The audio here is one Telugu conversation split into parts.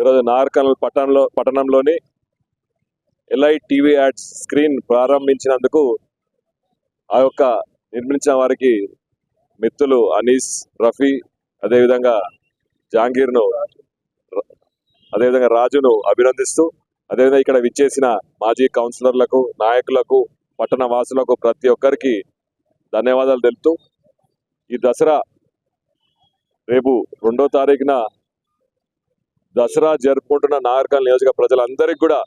ఈరోజు నాగర్కర్నూలు పట్టణంలో పట్టణంలోని ఎల్ఐ టీవీ యాడ్స్ స్క్రీన్ ప్రారంభించినందుకు ఆ యొక్క నిర్మించిన వారికి మిత్రులు అనీస్ రఫీ అదేవిధంగా జాంగీర్ను అదేవిధంగా రాజును అభినందిస్తూ అదేవిధంగా ఇక్కడ విచ్చేసిన మాజీ కౌన్సిలర్లకు నాయకులకు పట్టణ వాసులకు ప్రతి ఒక్కరికి ధన్యవాదాలు తెలుపుతూ ఈ దసరా రేపు రెండో తారీఖున దసరా జరుపుకుంటున్న నాగరికల్ నియోజక ప్రజలందరికీ కూడా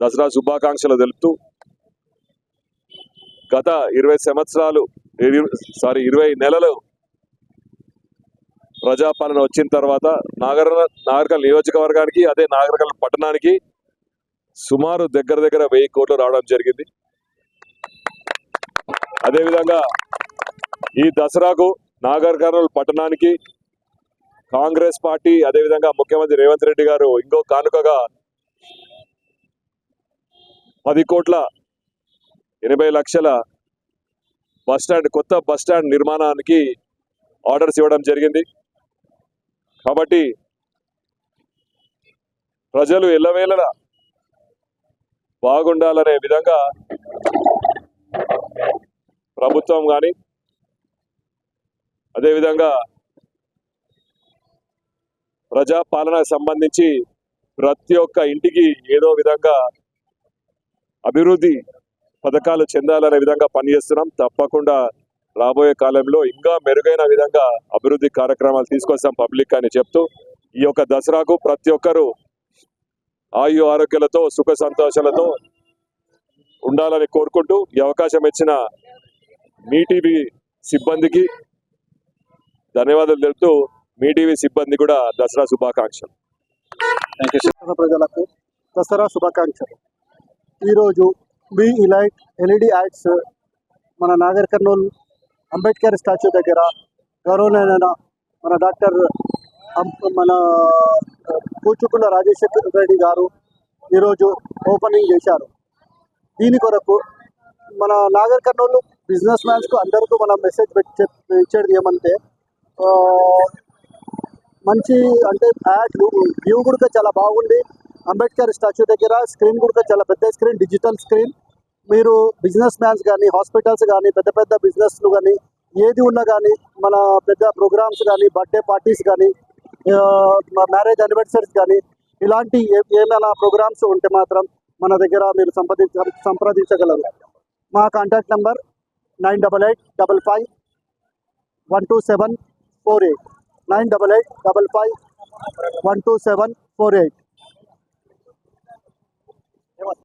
దసరా శుభాకాంక్షలు తెలుపుతూ గత ఇరవై సంవత్సరాలు సారీ ఇరవై నెలలు ప్రజాపాలన వచ్చిన తర్వాత నాగర నాగరికల్ నియోజకవర్గానికి అదే నాగరికల్ పట్టణానికి సుమారు దగ్గర దగ్గర వెయ్యి కోట్లు రావడం జరిగింది. అదేవిధంగా ఈ దసరాకు నాగర్కర్నూలు పట్టణానికి కాంగ్రెస్ పార్టీ అదేవిధంగా ముఖ్యమంత్రి రేవంత్ రెడ్డి గారు ఇంకో కానుకగా పది కోట్ల ఎనభై లక్షల బస్ స్టాండ్ కొత్త బస్ స్టాండ్ నిర్మాణానికి ఆర్డర్స్ ఇవ్వడం జరిగింది. కాబట్టి ప్రజలు ఎల్లవేళలా బాగుండాలనే విధంగా ప్రభుత్వం కానీ అదేవిధంగా ప్రజాపాలనకు సంబంధించి ప్రతి ఒక్క ఇంటికి ఏదో విధంగా అభివృద్ధి పథకాలు చెందాలనే విధంగా పనిచేస్తున్నాం. తప్పకుండా రాబోయే కాలంలో ఇంకా మెరుగైన విధంగా అభివృద్ధి కార్యక్రమాలు తీసుకొస్తాం పబ్లిక్ అని చెప్తూ ఈ యొక్క దసరాకు ప్రతి ఒక్కరూ ఆయు ఆరోగ్యాలతో సుఖ సంతోషాలతో ఉండాలని కోరుకుంటూ ఈ అవకాశం ఇచ్చిన మీటీవీ సిబ్బందికి ధన్యవాదాలు తెలుపుతూ మీ టీవీ సిబ్బంది కూడా దసరా శుభాకాంక్షలు. ప్రజలకు దసరా శుభాకాంక్షలు. ఈరోజు బి ఇలైట్ ఎల్ఈడి యాడ్స్ మన నాగర్ కర్నూల్ అంబేద్కర్ స్టాచ్యూ దగ్గర గౌరవనీయ మన డాక్టర్ మన కూచుకుండ రాజశేఖర్ రెడ్డి గారు ఈరోజు ఓపెనింగ్ చేశారు. దీని కొరకు మన నాగర్ కర్నూలు బిజినెస్ మ్యాన్స్కు అందరికీ మన మెసేజ్ పెట్టి చెప్- ఇచ్చేది ఏమంటే మంచి అంటే యాడ్ వ్యూ కూడా చాలా బాగుంది. అంబేద్కర్ స్టాచ్యూ దగ్గర స్క్రీన్ కూడా చాలా పెద్ద స్క్రీన్ డిజిటల్ స్క్రీన్. మీరు బిజినెస్ మ్యాన్స్ కానీ హాస్పిటల్స్ కానీ పెద్ద పెద్ద బిజినెస్లు కానీ ఏది ఉన్నా కానీ మన పెద్ద ప్రోగ్రామ్స్ కానీ బర్త్డే పార్టీస్ కానీ మ్యారేజ్ అనివర్సరీస్ కానీ ఇలాంటి ఏ- ఏమైనా ప్రోగ్రామ్స్ ఉంటే మాత్రం మన దగ్గర మీరు సంప్రదించ సంప్రదించగలరు. మా contact number nine double eight double five one two seven four eight. Nine double eight double five one two seven four eight